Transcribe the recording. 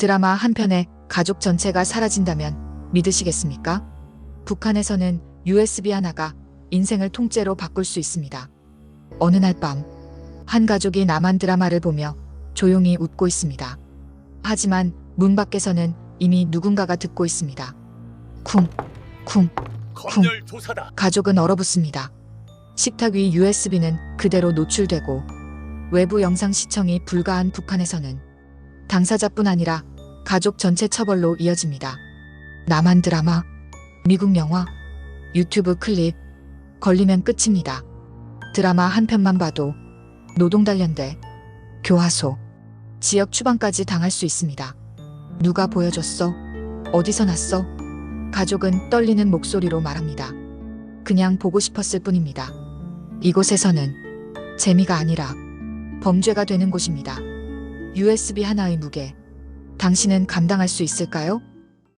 드라마 한 편에 가족 전체가 사라진다면 믿으시겠습니까? 북한에서는 USB 하나가 인생을 통째로 바꿀 수 있습니다. 어느 날 밤, 한 가족이 남한 드라마를 보며 조용히 웃고 있습니다. 하지만 문 밖에서는 이미 누군가가 듣고 있습니다. 쿵, 쿵. 검열 조사다. 가족은 얼어붙습니다. 식탁 위 USB는 그대로 노출되고 외부 영상 시청이 불가한 북한에서는 당사자뿐 아니라 가족 전체 처벌로 이어집니다. 남한 드라마, 미국 영화, 유튜브 클립, 걸리면 끝입니다. 드라마 한 편만 봐도 노동단련대, 교화소, 지역 추방까지 당할 수 있습니다. 누가 보여줬어? 어디서 났어? 가족은 떨리는 목소리로 말합니다. 그냥 보고 싶었을 뿐입니다. 이곳에서는 재미가 아니라 범죄가 되는 곳입니다. USB 하나의 무게. 당신은 감당할 수 있을까요?